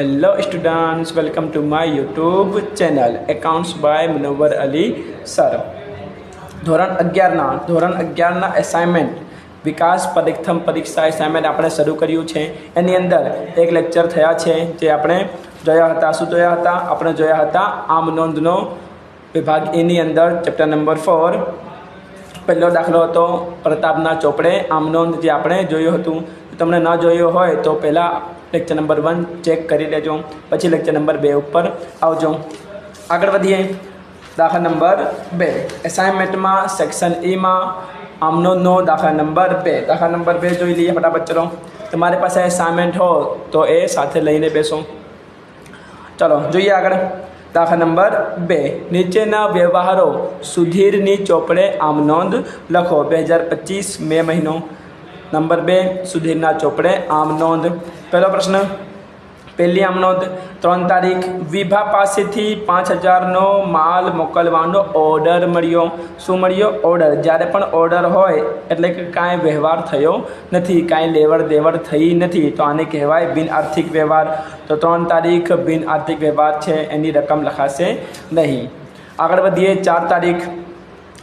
Hello students welcome to my YouTube channel accounts by Munawar Ali sir ધોરણ અગિયારના ધોરણ અગિયારના assignment વિકાસ પરીક્ષમ પરીક્ષા assignment આપણે શરૂ કર્યું છે. એની અંદર એક લેક્ચર થયા છે, જે આપણે જોયા હતા. શું જોયા હતા? આપણે જોયા હતા આમ નોંધનો વિભાગ એની અંદર ચેપ્ટર નંબર ફોર પહેલો દાખલો હતો પ્રતાપના ચોપડે આમનોંધ જે આપણે જોયું હતું. તમને ન જોયો હોય તો પહેલાં લેક્ચર નંબર વન ચેક કરી લેજો. પછી લેક્ચર નંબર બે ઉપર આવજો. આગળ વધીએ. દાખલા નંબર બે. એસાઇનમેન્ટમાં સેક્શન ઈમાં આમનોનો દાખલા નંબર બે. દાખલા નંબર બે જોઈ લઈએ ફટાફટ ચલો. તમારી પાસે એસાઇનમેન્ટ હો તો એ સાથે લઈને બેસો. ચલો, જોઈએ આગળ. દાખલા નંબર બે. નીચેના વ્યવહારો સુધીરની ચોપડે આમ નોંધ લખો. બે હજાર પચીસ મે મહિનો. નંબર બે, સુધીરના ચોપડે આમ નોંધ. પહેલો પ્રશ્ન. પહેલી આમનો ત્રણ તારીખ, વિભા પાસેથી પાંચ હજારનો માલ મોકલવાનો ઓર્ડર મળ્યો. શું મળ્યો? ઓર્ડર. જ્યારે પણ ઓર્ડર હોય, એટલે કે કાંઈ વ્યવહાર થયો નથી, કાંઈ લેવડ દેવડ થઈ નથી, તો આને કહેવાય બિન આર્થિક વ્યવહાર. તો ત્રણ તારીખ બિન આર્થિક વ્યવહાર છે, એની રકમ લખાશે નહીં. આગળ વધીએ, ચાર તારીખ.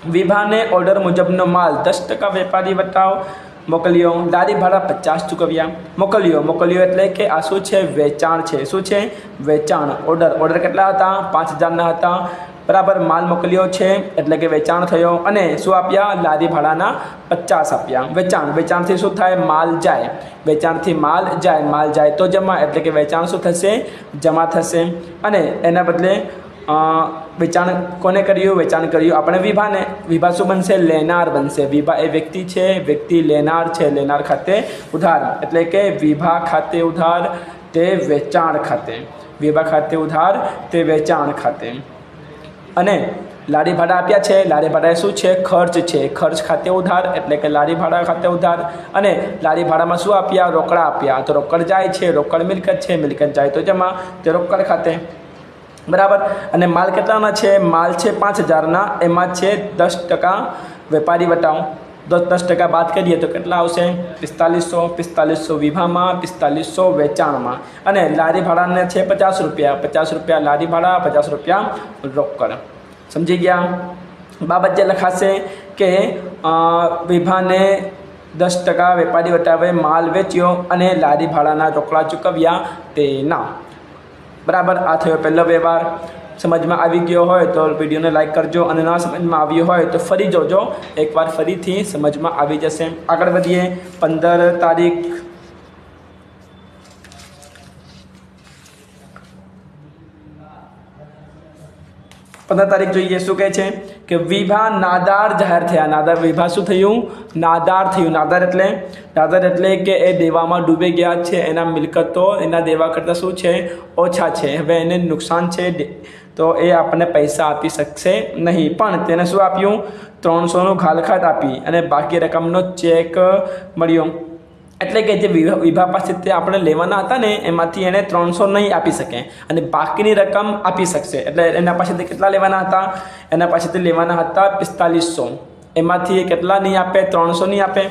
વિભાને ઓર્ડર મુજબનો માલ દસ ટકા વેપારી વટાવ મોકલ્યો દાદી ભાડા પચાસ ચૂકવ્યા. મોકલ્યો મોકલ્યો એટલે કે આ શું છે? વેચાણ છે. શું છે? વેચાણ. ઓર્ડર ઓર્ડર કેટલા હતા? પાંચ હજારના હતા. બરાબર, માલ મોકલ્યો છે, એટલે કે વેચાણ થયો. અને શું આપ્યા? લાદી ભાડાના પચાસ આપ્યા. વેચાણ. વેચાણથી શું થાય? માલ જાય. વેચાણથી માલ જાય. માલ જાય તો જમા. એટલે કે વેચાણ શું થશે? જમા થશે. અને એના બદલે વેચાણ કોને કર્યું? વેચાણ કર્યું આપણે વિભાને. વિભા શું બનશે? લેનાર બનશે. વિભા એ વ્યક્તિ છે. વ્યક્તિ લેનાર છે. લેનાર ખાતે ઉધાર. એટલે કે વિભા ખાતે ઉધાર, તે વેચાણ ખાતે. વિભા ખાતે ઉધાર, તે વેચાણ ખાતે. અને લારી ભાડા આપ્યા છે. લારી ભાડા શું છે? ખર્ચ છે. ખર્ચ ખાતે ઉધાર, એટલે કે લારી ભાડા ખાતે ઉધાર. અને લારી ભાડામાં શું આપ્યા? રોકડા આપ્યા. તો રોકડ જાય છે. રોકડ મિલકત છે. મિલકત જાય તો જમા. તે રોકડ ખાતે. બરાબર? અને માલ કેટલાના છે? માલ છે પાંચ હજારના. એમાં છે દસ ટકા વેપારી વટાવ દસ દસ ટકા બાદ કરીએ તો કેટલા આવશે? પિસ્તાલીસો પિસ્તાલીસો વિભામાં, પિસ્તાલીસો વેચાણમાં. અને લારી ભાડાને છે પચાસ રૂપિયા. પચાસ રૂપિયા લારી ભાડા પચાસ રૂપિયા રોકડ. સમજી ગયા? બાબત જે લખાશે કે વિભાને દસ ટકા વેપારી વટાવે માલ વેચ્યો અને લારી ભાડાના રોકડા ચૂકવ્યા તેના. બરાબર, આ થયો પહેલો વ્યવહાર સમજમાં આવી ગયો હોય તો વિડીયોને લાઇક કરજો અને ના સમજમાં આવ્યો હોય તો ફરી જોજો. એકવાર ફરીથી સમજમાં આવી જશે. આગળ વધીએ. પંદર તારીખ પંદર તારીખ જોઈએ શું કહે છે કે વિભા નાદાર જાહેર થયા. નાદાર વિભા શું થયું? નાદાર થયું. નાદાર એટલે નાદાર એટલે કે એ દેવામાં ડૂબી ગયા છે. એના મિલકતો, એના દેવા કરતાં શું છે? ઓછા છે. હવે એને નુકસાન છે. તો એ આપણને પૈસા આપી શકશે નહીં. પણ તેને શું આપ્યું? ત્રણસોનું ઘાલખાત આપી અને બાકી રકમનો ચેક મળ્યો. એટલે કે જે વિભા પાસે તે આપણે લેવાના હતા ને, એમાંથી એને ત્રણસો નહીં આપી શકે. અને બાકીની રકમ આપી શકશે. એટલે એના પાસેથી કેટલા લેવાના હતા? એના પાસેથી લેવાના હતા પિસ્તાલીસો. એમાંથી એ કેટલા નહીં આપે? ત્રણસો નહીં આપે.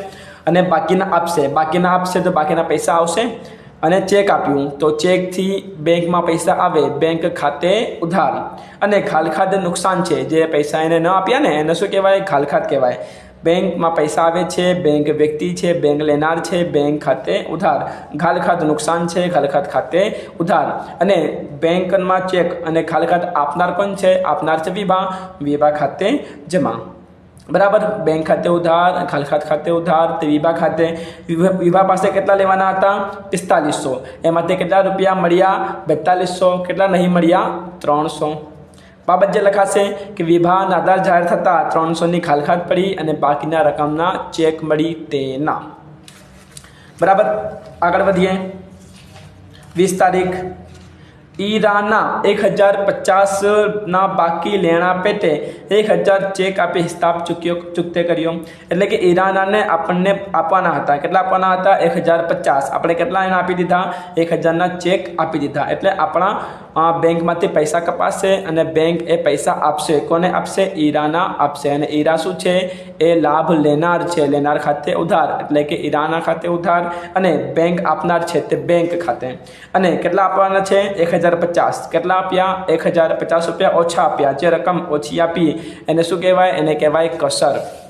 અને બાકીના આપશે. બાકીના આપશે તો બાકીના પૈસા આવશે. અને ચેક આપ્યું. તો ચેકથી બેંકમાં પૈસા આવે બેંક ખાતે ઉધાર. અને ખાલખાદ નુકસાન છે. જે પૈસા એને ન આપ્યા ને, એને શું કહેવાય? ખાલખાત કહેવાય. બેંકમાં પૈસા આવે છે, બેંક વ્યક્તિ છે, બેંક લેનાર છે, બેંક ખાતે ઉધાર. ઘાલખાત નુકસાન છે ઘાલખાત ખાતે ઉધાર. અને બેંકમાં ચેક અને ખાલખાત આપનાર પણ છે? આપનાર છે વિભા. વિભા ખાતે જમા. બરાબર? બેંક ખાતે ઉધાર, ખાલખાત ખાતે ઉધાર, તે વિભા ખાતે. વિભા પાસે કેટલા લેવાના હતા? પિસ્તાલીસો. એમાંથી કેટલા રૂપિયા મળ્યા? બેતાલીસો. કેટલા નહીં મળ્યા? ત્રણસો. બાબત જે લખાશે કે વિભા નાદાર જાહેર થતાં ત્રણસોની ખાલખાત પડી અને બાકીના રકમના ચેક મળી તેના. બરાબર? આગળ વધીએ. વીસ તારીખ. ઈરાના એક હજાર પચાસના બાકી લેણા પેટે એક હજાર ચેક આપી હિસાબ ચૂક્યો ચૂકતે કર્યો. એટલે કે ઈરાનાને આપણને આપવાના હતા. કેટલા આપવાના હતા? એક હજાર પચાસ. આપણે કેટલા એને આપી દીધા? એક હજારના ચેક આપી દીધા. એટલે આપણા બેંકમાંથી પૈસા કપાશે અને બેંક એ પૈસા આપશે. કોને આપશે? ઈરાના આપશે. અને ઈરા શું છે? એ લાભ લેનાર છે. લેનાર ખાતે ઉધાર. એટલે કે ઈરાના ખાતે ઉધાર અને બેંક આપનાર છે તે બેંક ખાતે. અને કેટલા આપવાના છે? એક હજાર પચાસ. કેટલા આપ્યા? એક હજાર પચાસ રૂપિયા ઓછા આપ્યા. જે રકમ ઓછી આપી, એને શું કહેવાય? એને કહેવાય કસર.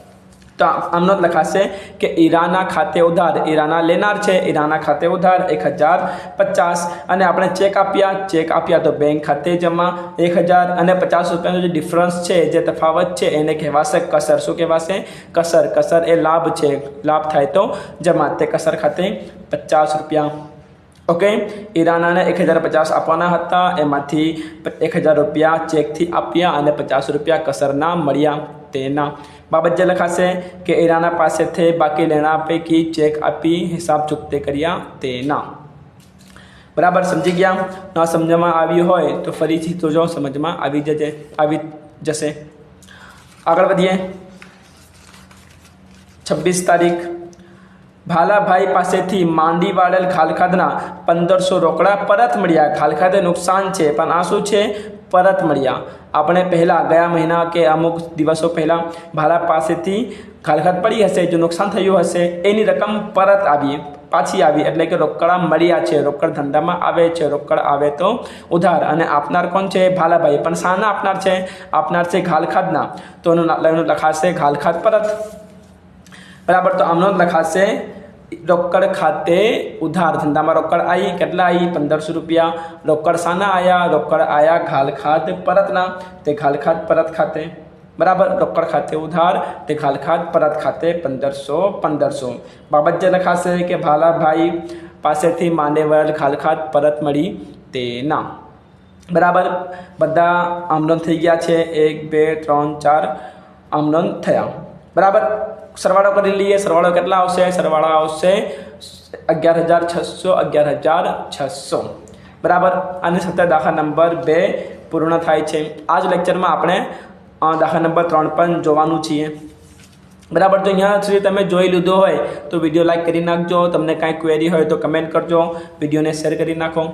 તો આમનો જ લખાશે કે ઈરાના ખાતે ઉધાર. ઈરાના લેનાર છે. ઈરાના ખાતે ઉધાર એક હજાર પચાસ. અને આપણે ચેક આપ્યા. ચેક આપ્યા તો બેંક ખાતે જમા એક હજાર. અને પચાસ રૂપિયાનો જે ડિફરન્સ છે, જે તફાવત છે, એને કહેવાશે કસર. શું કહેવાશે? કસર. કસર એ લાભ છે. લાભ થાય તો જમા. તે કસર ખાતે પચાસ રૂપિયા. ઓકે? ઈરાનાને એક હજાર પચાસ આપવાના હતા. એમાંથી એક હજાર રૂપિયા ચેકથી આપ્યા અને પચાસ રૂપિયા કસરના મળ્યા તેના. બાબત જે લખાશે કે ઈરાના પાસેથી બાકી લેણા પૈકી ચેક આપી હિસાબ ચૂકતે કર્યા તેના. બરાબર સમજી ગયા? ન સમજવામાં આવ્યું હોય તો ફરીથી તો જો સમજમાં આવી જજે, આવી જશે. આગળ વધીએ. છવ્વીસ તારીખ. ભાલાભાઈ પાસેથી માંડી વાળેલ ખાલખાદના પંદરસો રોકડા પરત મળ્યા. ખાલખાદે નુકસાન છે, પણ આ શું છે? પરત મળ્યા. આપણે પહેલાં ગયા મહિના કે અમુક દિવસો પહેલાં ભારત પાસેથી ખાલખાદ પડી હશે, જો નુકસાન થયું હશે, એની રકમ પરત આવી, પાછી આવી. એટલે કે રોકડા મળ્યા છે. રોકડ ધંધામાં આવે છે. રોકડ આવે તો ઉધાર. અને આપનાર કોણ છે? ભાલાભાઈ. પણ શાના આપનાર છે? આપનાર છે ઘાલખાદના તો એનું લખાશે ઘાલખાદ પરત. બરાબર? તો આમનો લખાશે રોકડ ખાતે ઉધાર ધંધામાં રોકડ આવી કેટલા આવી પંદરસો રૂપિયા. રોકડ શાના આવ્યા રોકડ આવ્યા ઘાલ ખાત પરતના તે ઘાલ ખાત પરત ખાતે. બરાબર? રોકડ ખાતે ઉધાર. તે ઘાલ ખાત પરત ખાતે પંદરસો પંદરસો. બાબત જે લખાશે કે ભાલાભાઈ પાસેથી માંડેવર ઘાલ ખાત પરત મળી તેના બરાબર? બધા આમનોંધ થઈ ગયા છે. એક, બે, ત્રણ, ચાર આમનોંધ થયા. બરાબર? સરવાળો કરી લઈએ. સરવાળો કેટલા આવશે? સરવાળો આવશે અગિયાર હજાર છસો અગિયાર હજાર છસો. બરાબર? આની સાથે દાખલા નંબર બે પૂર્ણ થાય છે. આ જ લેક્ચરમાં આપણે દાખલા નંબર ત્રણ પણ જોવાનું છીએ. બરાબર? તો અહીંયા સુધી તમે જોઈ લીધો હોય તો વીડિયો લાઈક કરી નાખજો. તમને કાંઈ ક્વેરી હોય તો કમેન્ટ કરજો. વિડીયોને શેર કરી નાખો.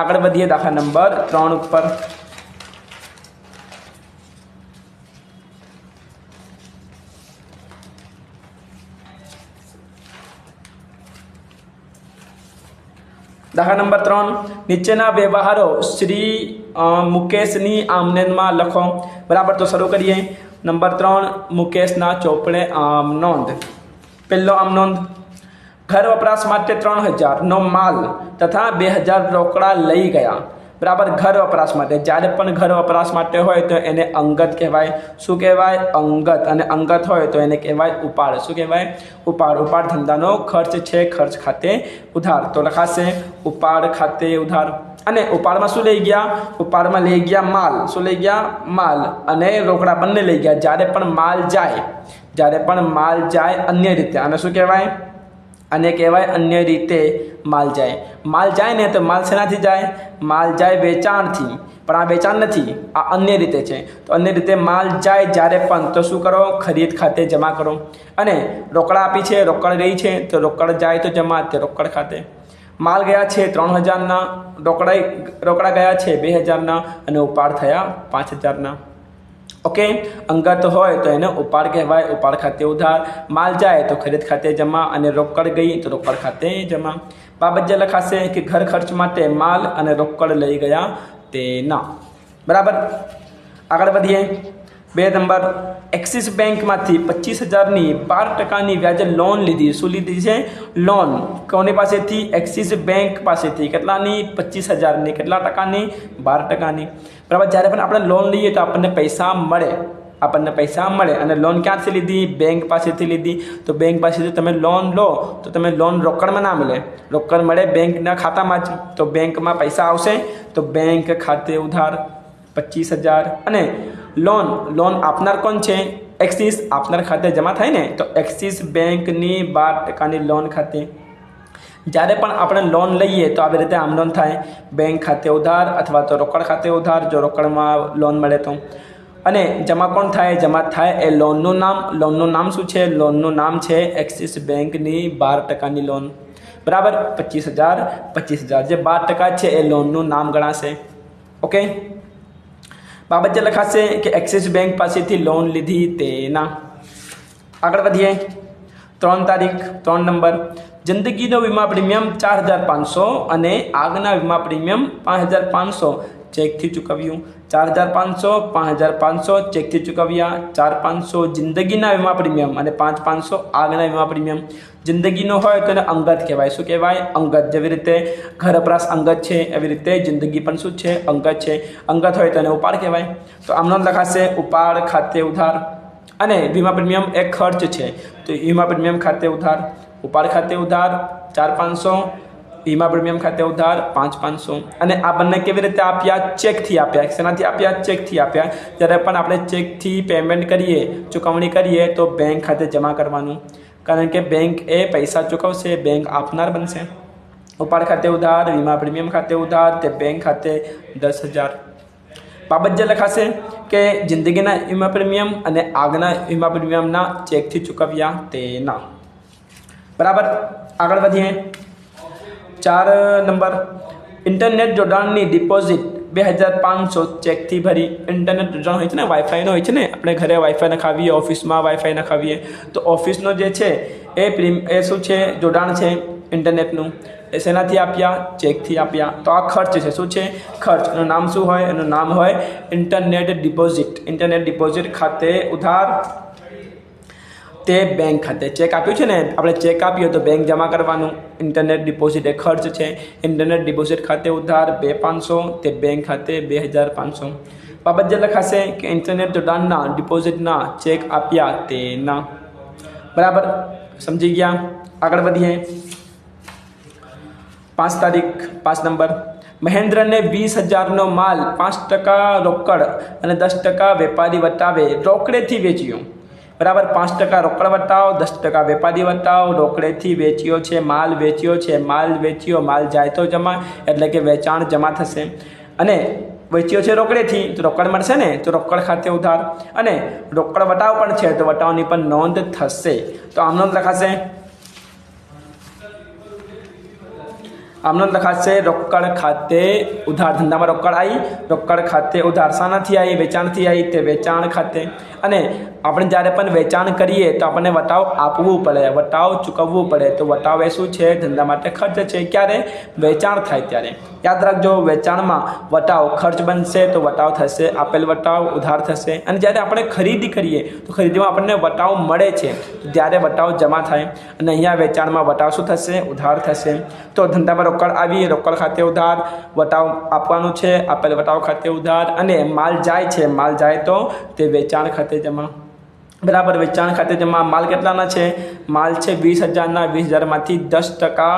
આગળ વધીએ દાખલા નંબર ત્રણ ઉપર. દાખલા નંબર ત્રણ, નીચેના વ્યવહારો શ્રી મુકેશની આમનેનમાં લખો. બરાબર, તો શરૂ કરીએ. નંબર ત્રણ, મુકેશના ચોપડે આમ નોંધ. પહેલો આમ નોંધ. ઘર વપરાશ માટે ત્રણ હજારનો માલ તથા બે હજાર રોકડા લઈ ગયા. બરાબર ઘર વપરાશ માટે. જ્યારે પણ ઘર વપરાશ માટે હોય તો એને અંગત કહેવાય. શું કહેવાય? અંગત. અને અંગત હોય તો એને કહેવાય ઉપાડ. શું કહેવાય? ઉપાડ. ઉપાડ ધંધાનો ખર્ચ છે ખર્ચ ખાતે ઉધાર. તો લખાશે ઉપાડ ખાતે ઉધાર. અને ઉપાડમાં શું લઈ ગયા? ઉપાડમાં લઈ ગયા માલ. શું લઈ ગયા? માલ. અને રોકડા બંને લઈ ગયા. જ્યારે પણ માલ જાય, જ્યારે પણ માલ જાય અન્ય રીતે. આને શું કહેવાય? અને કહેવાય અન્ય રીતે માલ જાય. માલ જાય ને તો માલ શેનાથી જાય? માલ જાય વેચાણથી. પણ આ વેચાણ નથી, આ અન્ય રીતે છે. તો અન્ય રીતે માલ જાય જ્યારે પણ, તો શું કરો? ખરીદ ખાતે જમા કરો. અને રોકડા આપી છે, રોકડ રહી છે, તો રોકડ જાય તો જમા, તે રોકડ ખાતે. માલ ગયા છે ત્રણ હજારના રોકડા રોકડા ગયા છે બે હજારના અને ઉપાડ થયા પાંચ હજારના. ઓકે અંગત હોય તો એને ઉપાડ કહેવાય, ઉપાડ ખાતે ઉધાર. માલ જાય તો ખરીદ ખાતે જમા અને રોકડ ગઈ તો રોકડ ખાતે જમા. બાબત જે લખાશે કે ઘર ખર્ચ માટે માલ અને રોકડ લઈ ગયા તેના. બરાબર? આગળ વધીએ. બે નંબર, એક્સિસ બેંકમાંથી પચીસ હજારની બાર ટકાની વ્યાજે લોન લીધી. શું લીધી છે? લોન. કોની પાસેથી? એક્સિસ બેંક પાસેથી. કેટલાની? પચીસ હજારની. કેટલા ટકાની? બાર ટકાની. બરાબર, જ્યારે પણ આપણે લોન લઈએ તો આપણને પૈસા મળે. આપણને પૈસા મળે અને લોન ક્યાંથી લીધી? બેંક પાસેથી લીધી. તો બેંક પાસેથી તમે લોન લો, તો તમે લોન રોકડમાં ના મળે. રોકડ મળે બેંકના ખાતામાં જ. તો બેંકમાં પૈસા આવશે. તો બેંક ખાતે ઉધાર પચીસ હજાર અને લોન લોન આપનાર કોણ છે? એક્સિસ આપનાર ખાતે જમા થાય ને, તો એક્સિસ બેંકની બાર ટકાની લોન ખાતે. જ્યારે પણ આપણે લોન લઈએ, તો આવી રીતે આમ લોન થાય. બેંક ખાતે ઉધાર અથવા તો રોકડ ખાતે ઉધાર, જો રોકડમાં લોન મળે તો. અને જમા કોણ થાય? જમા થાય એ લોનનું નામ. લોનનું નામ શું છે? લોનનું નામ છે એક્સિસ બેંકની બાર ટકાની લોન બરાબર? પચીસ હજાર. પચીસ હજાર જે બાર ટકા છે, એ લોનનું નામ ગણાશે. ઓકે બાબત લખાશે કે એક્સિસ બેંક પાસેથી લોન લીધી તેના. આગળ વધીએ. ત્રણ તારીખ, ત્રણ નંબર. જિંદગીનો વીમા પ્રીમિયમ ચાર હજાર પાંચસો અને આગના વીમા પ્રીમિયમ પાંચ હજાર પાંચસો. ચેકથી ચૂકવ્યું. ચાર હજાર પાંચસો, પાંચ હજાર પાંચસો ચેકથી ચૂકવ્યા. ચાર પાંચસો જિંદગીના વીમા પ્રીમિયમ અને પાંચ પાંચસો આગના વીમા પ્રીમિયમ. જિંદગીનો હોય તો એને અંગત કહેવાય. શું કહેવાય? અંગત. જેવી રીતે ઘર વપરાશ અંગત છે, એવી રીતે જિંદગી પણ શું છે? અંગત છે. અંગત હોય તો એને ઉપાડ કહેવાય. તો આમનો લખાશે ઉપાડ, ખાતે ઉધાર અને વીમા પ્રીમિયમ એ ખર્ચ છે. તો વીમા પ્રીમિયમ, ખાતે ઉધાર, ઉપાડ, ખાતે ઉધાર, ચાર પાંચસો વીમા પ્રીમિયમ ખાતે ઉધાર, પાંચ પાંચસો અને આ બંને કેવી રીતે આપ્યા? ચેકથી આપ્યા. શેનાથી આપ્યા? ચેકથી આપ્યા. જ્યારે પણ આપણે ચેકથી પેમેન્ટ કરીએ, ચૂકવણી કરીએ, તો બેંક ખાતે જમા કરવાનું. કારણ કે બેંક એ પૈસા ચૂકવશે બેંક આપનાર બનશે. ઉપાડ ખાતે ઉધાર વીમા પ્રીમિયમ ખાતે ઉધાર, તે બેંક ખાતે દસ હજાર. બાબત જે લખાશે કે જિંદગીના વીમા પ્રીમિયમ અને આગના વીમા પ્રીમિયમના ચેકથી ચૂકવ્યા તેના. બરાબર? આગળ વધીએ. ચાર નંબર. ઇન્ટરનેટ જોડાણની ડિપોઝિટ બે હજાર પાંચસો ચેકથી ભરી. ઇન્ટરનેટ જોડાણ હોય છે ને? વાઈફાઈનો હોય છે ને? આપણે ઘરે વાઈફાઈ નખાવીએ, ઓફિસમાં વાઈફાઈ નખાવીએ. તો ઓફિસનો જે છે, એ પ્રીમ, એ શું છે? જોડાણ છે ઇન્ટરનેટનું. એ શેનાથી આપ્યા? ચેકથી આપ્યા. તો આ ખર્ચ છે. શું છે? ખર્ચ. એનું નામ શું હોય? એનું નામ હોય ઇન્ટરનેટ ડિપોઝિટ. ઇન્ટરનેટ ડિપોઝિટ ખાતે ઉધાર તે બેંક ખાતે ચેક આપ્યું છે ને? આપણે ચેક આપ્યો તો બેંક જમા કરવાનું. ઇન્ટરનેટ ડિપોઝિટ એ ખર્ચ છે. ઇન્ટરનેટ ડિપોઝિટ ખાતે ઉધાર બે પાંચસો, તે બેંક ખાતે બે હજાર પાંચસો. બાબત જે લખાશે કે ઇન્ટરનેટ જોડાણના ડિપોઝિટના ચેક આપ્યા તેના બરાબર? સમજી ગયા? આગળ વધીએ. પાંચ તારીખ, પાંચ નંબર. મહેન્દ્રને વીસ હજારનો માલ પાંચ ટકા રોકડ અને દસ ટકા વેપારી વટાવે રોકડેથી વેચ્યો. બરાબર પાંચ ટકા રોકડ વટાવ, દસ ટકા વેપારી વટાવ, રોકડેથી વેચ્યો છે, માલ વેચ્યો છે, માલ વેચ્યો, માલ જાય તો જમા, એટલે કે વેચાણ જમા થશે. અને વેચ્યો છે રોકડેથી, તો રોકડ મળશે ને? તો રોકડ ખાતે ઉધાર. અને રોકડ વટાવ પણ છે, તો વટાવની પણ નોંધ થશે. તો આમ નોંધ લખાશે. આમનો લખાશે રોકડ ખાતે ઉધાર ધંધામાં રોકડ આવી રોકડ ખાતે ઉધાર શાનાથી આવી વેચાણથી આવી તે વેચાણ ખાતે. અને આપણે જ્યારે પણ વેચાણ કરીએ તો આપણને વટાવ આપવું પડે, વટાવ ચૂકવવું પડે. તો વટાવ એ શું છે? ધંધા માટે ખર્ચ છે. ક્યારે? વેચાણ થાય ત્યારે. યાદ રાખજો, વેચાણમાં વટાવ ખર્ચ બનશે તો વટાવ થશે, આપેલ વટાવ ઉધાર થશે. અને જ્યારે આપણે ખરીદી કરીએ તો ખરીદીમાં આપણને વટાવ મળે છે. ત્યારે વટાવ જમા થાય. અને અહીંયા વેચાણમાં વટાવ શું થશે? ઉધાર થશે. તો ધંધામાં રોકડ આવી રોકડ ખાતે ઉધાર, વટાવ આપવાનું છે, આપેલ વટાવ ખાતે ઉધાર, અને માલ જાય છે, માલ જાય તો તે વેચાણ ખાતે જમા. બરાબર, વેચાણ ખાતે જમા માલ કેટલાના છે? માલ છે વીસ હજારના, વીસ હજારમાંથી દસ ટકા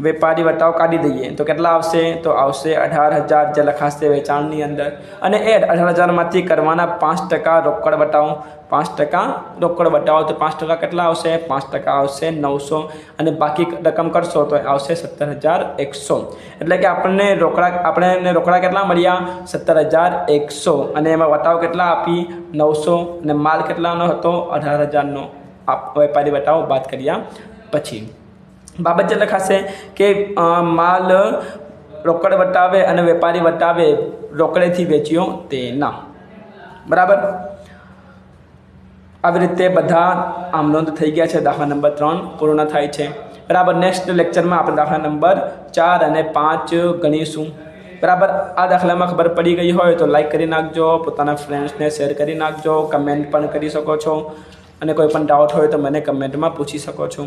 વેપારી વટાવ કાઢી દઈએ. તો કેટલા આવશે? તો આવશે અઢાર હજાર જે લખાશે વેચાણની અંદર. અને એ અઢાર હજારમાંથી કરવાના પાંચ ટકા રોકડ વટાવ. પાંચ ટકા રોકડ વટાવો. તો પાંચ ટકા કેટલા આવશે? પાંચ ટકા આવશે નવસો. અને બાકી રકમ કરશો તો આવશે સત્તર હજાર એકસો. એટલે કે આપણને રોકડા આપણે રોકડા કેટલા મળ્યા? સત્તર હજાર એકસો. અને એમાં વટાવ કેટલા આપી? નવસો. અને માલ કેટલાનો હતો? અઢાર હજારનો. આપ વેપારી વટાવ બાદ કર્યા પછી. બાબત જે લખાશે કે માલ રોકડ વટાવે અને વેપારી વટાવે, રોકડેથી વેચ્યો તેના. બરાબર? આવી રીતે બધા આમ નોંધ થઈ ગયા છે, દાખલા નંબર ત્રણ પૂર્ણ થાય છે. બરાબર? નેક્સ્ટ લેક્ચરમાં આપણે દાખલા નંબર ચાર અને પાંચ ગણીશું. બરાબર? આ દાખલામાં ખબર પડી ગઈ હોય તો લાઈક કરી નાખજો, પોતાના ફ્રેન્ડ્સને શેર કરી નાખજો કમેન્ટ પણ કરી શકો છો. અને કોઈ પણ ડાઉટ હોય તો મને કમેન્ટમાં પૂછી શકો છો.